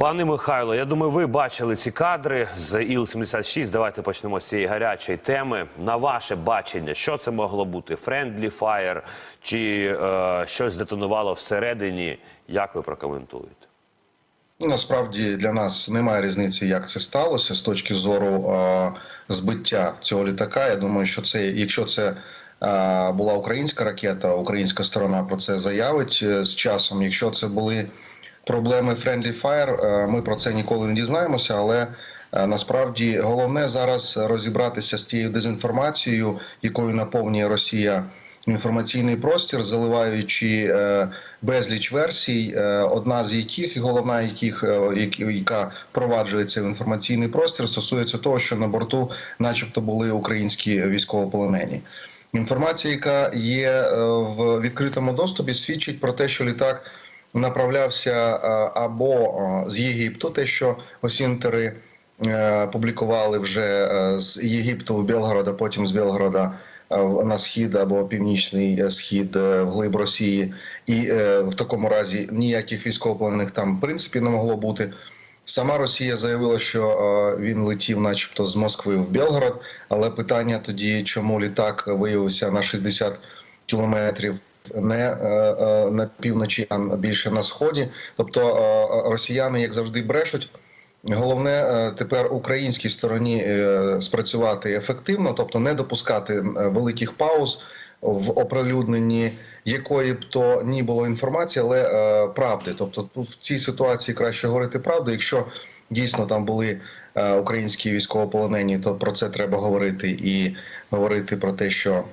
Пане Михайло, я думаю, ви бачили ці кадри з Іл-76. Давайте почнемо з цієї гарячої теми. На ваше бачення, що це могло бути? Friendly fire чи е, щось детонувало всередині? Як ви прокоментуєте? Насправді для нас немає різниці, як це сталося з точки зору е, збиття цього літака. Я думаю, що це, якщо це е, була українська ракета, українська сторона про це заявить е, з часом. Якщо це були проблеми Friendly Fire, е, ми про це ніколи не дізнаємося, але е, насправді головне зараз розібратися з тією дезінформацією, якою наповнює Росія інформаційний простір, заливаючи е, безліч версій, одна з яких і головна яких яка впроваджується в інформаційний простір, стосується того, що на борту, начебто, були українські військовополонені. Інформація, яка є в відкритому доступі, свідчить про те, що літак направлявся е, або е, з Єгипту, те, що осінтери е, публікували вже з Єгипту в Білгорода, потім з Білгорода на схід або північний схід е, вглиб Росії, і в такому разі ніяких військовополонених там в принципі не могло бути. Сама Росія заявила, що він летів, начебто, з Москви в Білгород. Але питання тоді, чому літак виявився на 60 кілометрів не е, е, на півночі, а більше на сході. Тобто е, росіяни, як завжди, брешуть. Головне тепер українській стороні спрацювати ефективно, тобто не допускати великих пауз в оприлюдненні якої б то ні було інформації, але правди. Тобто, в цій ситуації краще говорити правду. Якщо дійсно там були українські військовополонені, то про це треба говорити і говорити про те, що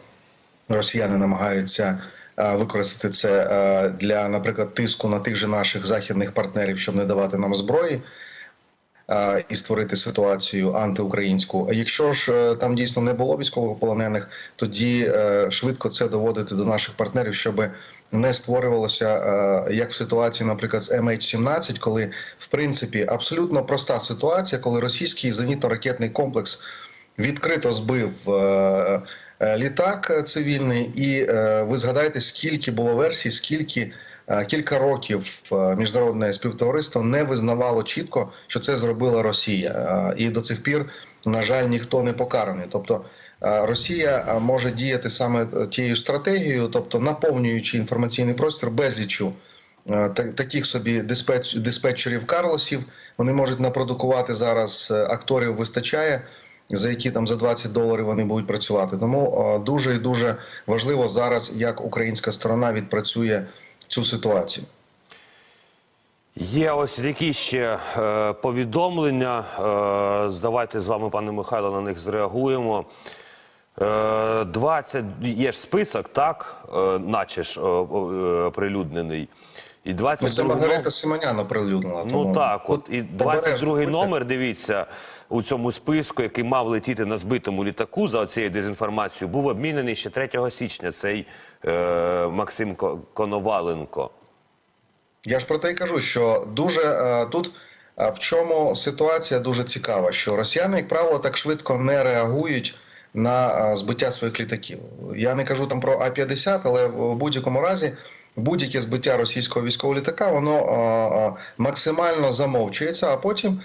росіяни намагаються використати це е, для, наприклад, тиску на тих же наших західних партнерів, щоб не давати нам зброї. е, І створити ситуацію антиукраїнську. А якщо ж е, там дійсно не було військовополонених, тоді е, швидко це доводити до наших партнерів, щоб не створювалося е, як в ситуації, наприклад, з MH17, коли в принципі абсолютно проста ситуація, коли російський зенітно-ракетний комплекс відкрито збив е, е, літак цивільний, і е, ви згадаєте, скільки було версій, скільки е, кілька років е, міжнародне співтовариство не визнавало чітко, що це зробила Росія, Е, і до цих пір, на жаль, ніхто не покараний. Тобто. е, Росія е, може діяти саме тією стратегією, тобто наповнюючи інформаційний простір безліччю е, таких собі диспетч, диспетчерів Карлосів. Вони можуть напродукувати зараз е, акторів вистачає, за які там за 20 доларів вони будуть працювати. Тому е, дуже і дуже важливо зараз, як українська сторона відпрацює цю ситуацію. Є ось які ще е, повідомлення. Е, давайте з вами, пане Михайло, на них зреагуємо. Е, 20, є ж список, так, е, наче ж е, е, оприлюднений. І Ну, 22 це Маргарита Симонян оприлюднила. Ну так, от і 22-й номер, дивіться, у цьому списку, який мав летіти на збитому літаку за цією дезінформацією, був обмінений ще 3 січня цей е, Максим Коноваленко. Я ж про те й кажу, що дуже е, тут е, в чому ситуація дуже цікава, що росіяни, як правило, так швидко не реагують на е, збиття своїх літаків. Я не кажу там про А-50, але в будь-якому разі будь-яке збиття російського військового літака воно максимально замовчується, а потім.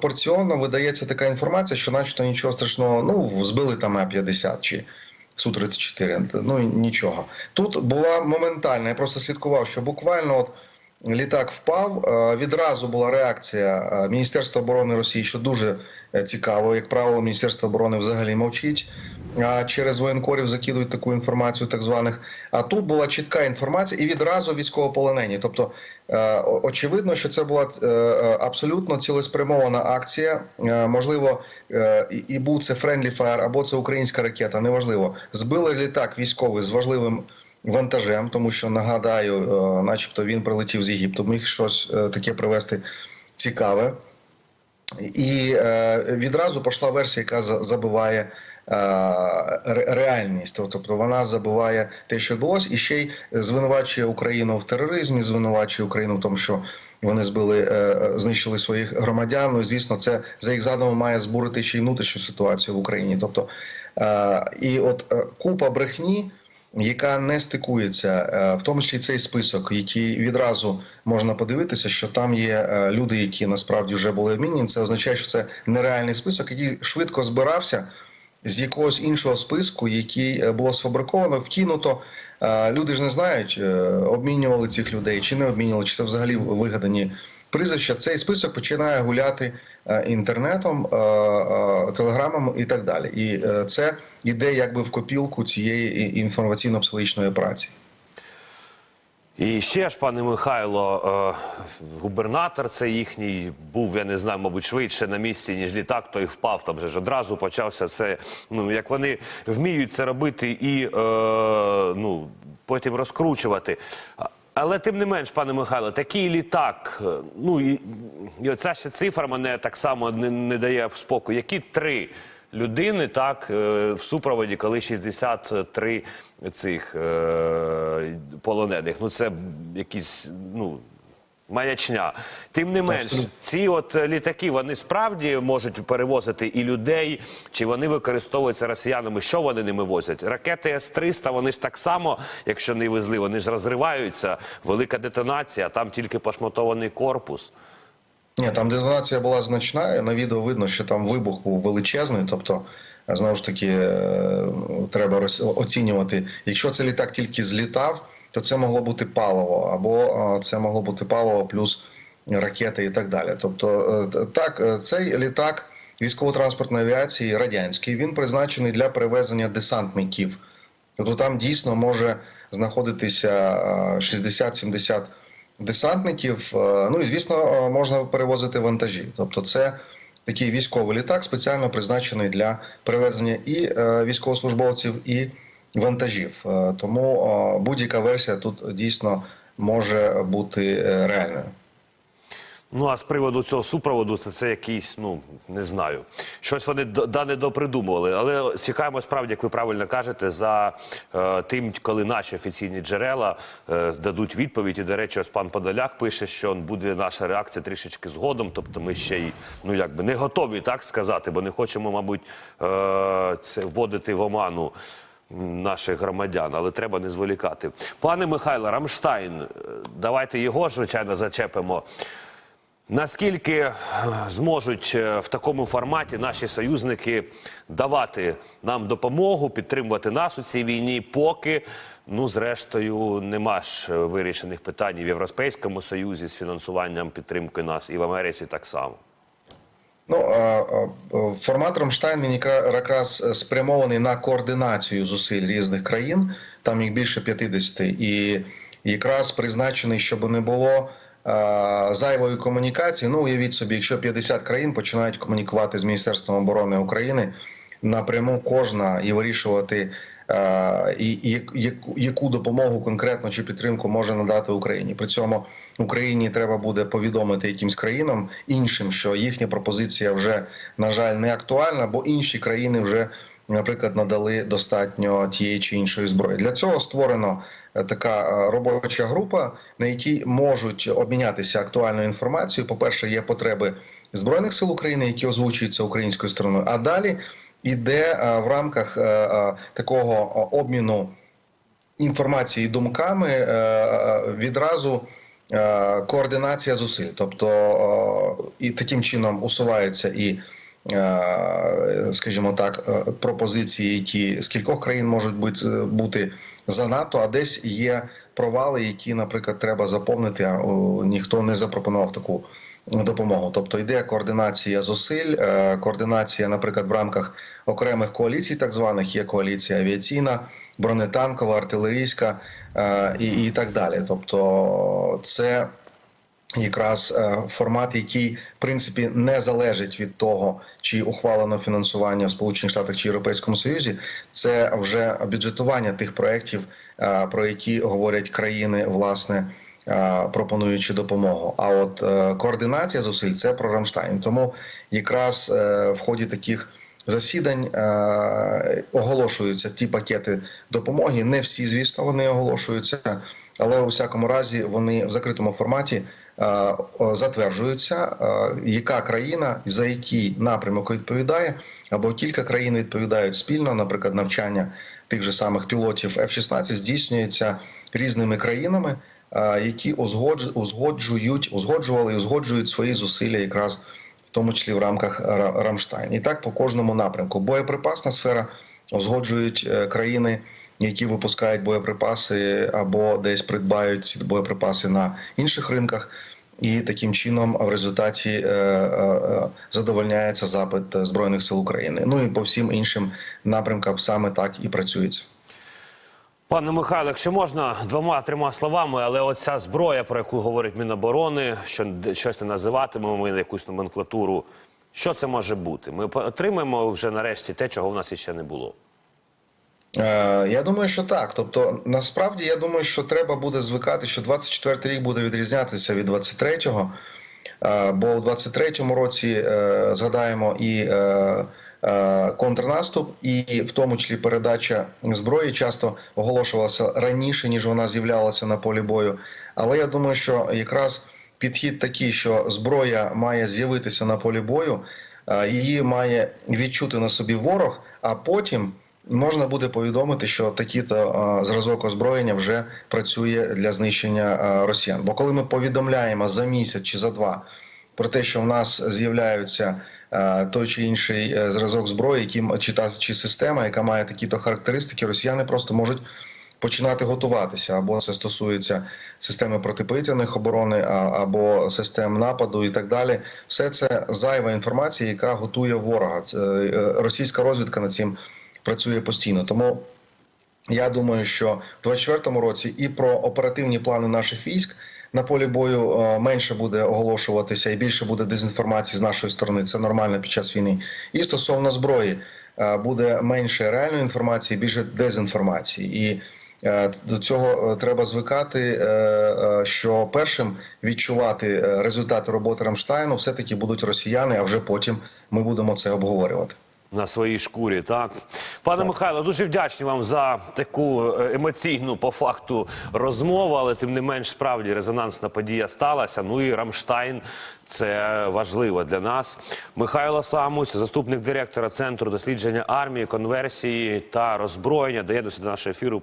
Порціонно видається така інформація, що, начебто, нічого страшного, ну збили там А-50 чи Су-34, ну нічого. Тут була моментальна, я просто слідкував, що буквально от літак впав. Відразу була реакція Міністерства оборони Росії, що дуже е, цікаво. Як правило, Міністерство оборони взагалі мовчить. Через воєнкорів закидують таку інформацію, так званих. А тут була чітка інформація, і відразу військовополонені. Тобто, е, очевидно, що це була е, е, абсолютно цілеспрямована акція. Можливо, і- був це Friendly Fire, або це українська ракета. Неважливо. Збили літак військовий з важливим вантажем, тому що нагадаю, начебто він прилетів з Єгипту, міг щось таке привезти цікаве. І відразу пішла версія, яка забиває реальність. Тобто вона забиває те, що відбулося, і ще й звинувачує Україну в тероризмі, звинувачує Україну в тому, що вони збили, е, е, знищили своїх громадян. Ну звісно, це за їх задумом має збурити ще й внутрішню ситуацію в Україні. Тобто, е, і от е, купа брехні. яка не стикується, е, в тому числі цей список, який відразу можна подивитися, що там є е, люди, які насправді вже були обмінені. Це означає, що це нереальний список, який швидко збирався з якогось іншого списку, який е, було сфабриковано, вкинуто. Е, Люди ж не знають, е, обмінювали цих людей чи не обмінювали, чи це взагалі вигадані прізвища. Цей список починає гуляти інтернетом, телеграмом і так далі. І це йде якби в копілку цієї інформаційно-психологічної праці. І ще ж, пане Михайло, е, губернатор це їхній був, я не знаю, мабуть, швидше на місці, ніж літак, той впав. Там же ж одразу почався це. Ну як вони вміють це робити і е, ну потім розкручувати. Але тим не менш, пане Михайло, такий літак, е, ну і, і оця ще цифра мене так само не, не дає спокою. Які три людини так е, в супроводі, коли 63 цих е, полонених. Ну це якісь ну. Маячня. Тим не менш, ці от літаки вони справді можуть перевозити і людей, чи вони використовуються росіянами. Що вони ними возять? Ракети С-300, вони ж так само, якщо не везли, вони ж розриваються. Велика детонація, там тільки пошматований корпус. Ні, там детонація була значна. На відео видно, що там вибух був величезний. Тобто, знову ж таки, е, треба оцінювати. Якщо цей літак тільки злітав, то це могло бути паливо, або е, це могло бути паливо плюс ракети і так далі. Тобто, е, так, цей літак військово-транспортної авіації радянський він призначений для перевезення десантників. Тобто там дійсно може знаходитися е, 60-70 десантників. Е, Ну і звісно, е, можна перевозити вантажі. Тобто, це такий військовий літак, спеціально призначений для перевезення і е, військовослужбовців, і вантажів. Тому будь-яка версія тут дійсно може бути реальною. Ну а з приводу цього супроводу, це, це якийсь, ну не знаю. Щось вони да не допридумували. Але чекаємо справді, як ви правильно кажете, за е, тим, коли наші офіційні джерела е, дадуть відповідь. І, до речі, ось пан Подоляк пише, що буде наша реакція трішечки згодом. Тобто ми ще й ну якби не готові так сказати, бо не хочемо, мабуть, е, це вводити в оману. Наших громадян, але треба не зволікати. Пане Михайло, Рамштайн, е, давайте його звичайно зачепимо. Наскільки е, зможуть е, в такому форматі наші союзники давати нам допомогу, підтримувати нас у цій війні, поки ну зрештою нема ж е, вирішених питань в Європейському Союзі з фінансуванням підтримки нас і в Америці так само. Ну формат Рамштайн він якраз спрямований на координацію зусиль різних країн. Там їх більше 50, і якраз призначений, щоб не було зайвої комунікації. Ну уявіть собі, якщо 50 країн починають комунікувати з Міністерством оборони України напряму кожна і вирішувати. е, і яку- яку допомогу конкретно чи підтримку може надати Україні? При цьому Україні треба буде повідомити якимсь країнам іншим, що їхня пропозиція вже на жаль не актуальна, бо інші країни вже, наприклад, надали достатньо тієї чи іншої зброї. Для цього створено е, така е, робоча група, на якій можуть обмінятися актуальною інформацією. По перше, є потреби збройних сил України, які озвучуються українською стороною. А далі іде е, в рамках такого обміну інформації думками відразу координація зусиль. Тобто і таким чином усувається і. Е, Скажімо так, е, пропозиції, які з кількох країн можуть бути, бути за НАТО, а десь є провали, які, наприклад, треба заповнити. А ніхто не запропонував таку допомогу. Тобто йде координація зусиль, е, координація, наприклад, в рамках окремих коаліцій, так званих є коаліція авіаційна, бронетанкова, артилерійська е, і, і так далі. Тобто, це якраз е, формат, який в принципі не залежить від того, чи ухвалено фінансування в Сполучених Штатах чи Європейському Союзі. Це вже бюджетування тих проєктів, е, про які говорять країни, власне. е, Пропонуючи допомогу, а от координація зусиль це про Рамштайн. Тому якраз в ході таких засідань оголошуються ті пакети допомоги. Не всі, звісно, вони оголошуються, але у всякому разі вони в закритому форматі затверджуються, е, яка країна за який напрямок відповідає, або кілька країн відповідають спільно, наприклад, навчання тих же самих пілотів F-16 здійснюється різними країнами, е, які узгоджують, узгоджували і узгоджують свої зусилля якраз в тому числі в рамках Рамштайн. І так по кожному напрямку. Боєприпасна сфера узгоджують е, країни, які випускають боєприпаси або десь придбають ці боєприпаси на інших ринках. І таким чином в результаті е, е, е, задовольняється запит збройних сил України. Ну і по всім іншим напрямкам саме так і працюється. Пане Михайло, якщо можна двома-трьома словами, але оця зброя, про яку говорить Міноборони, що щось не називатимемо ми якусь номенклатуру. Що це може бути? Ми отримаємо вже нарешті те, чого в нас іще не було. Е, Я думаю, що так. Тобто, насправді я думаю, що треба буде звикати, що 24 рік буде відрізнятися від 23-го. Е, Бо у 23-му році е, згадаємо і контрнаступ, і в тому числі передача зброї часто оголошувалася раніше, ніж вона з'являлася на полі бою. Але я думаю, що якраз підхід такий, що зброя має з'явитися на полі бою, її має відчути на собі ворог, а потім можна буде повідомити, що такий-то е, зразок озброєння вже працює для знищення е, росіян. Бо коли ми повідомляємо за місяць чи за два про те, що в нас з'являються е, той чи інший е, зразок зброї, які чи та чи система, яка має такі-то характеристики, росіяни просто можуть починати готуватися. Або це стосується системи протиповітряних оборони, а- або систем нападу і так далі. Все це зайва інформація, яка готує ворога. Це, е, Російська розвідка над цим працює постійно. Тому я думаю, що в 24-му році і про оперативні плани наших військ на полі бою е, менше буде оголошуватися і більше буде дезінформації з нашої сторони. Це нормально під час війни. І стосовно зброї е, буде менше реальної інформації, більше дезінформації. І е, до цього треба звикати, що першим відчувати результати роботи Рамштайну все таки будуть росіяни, а вже потім ми будемо це обговорювати. На своїй шкурі, так пане Михайло, дуже вдячні вам за таку е, емоційну по факту розмову, але тим не менш справді резонансна подія сталася. Ну і Рамштайн це важливо для нас. Михайло Самусь, заступник директора центру дослідження армії, конверсії та роззброєння, дає до нашого ефіру.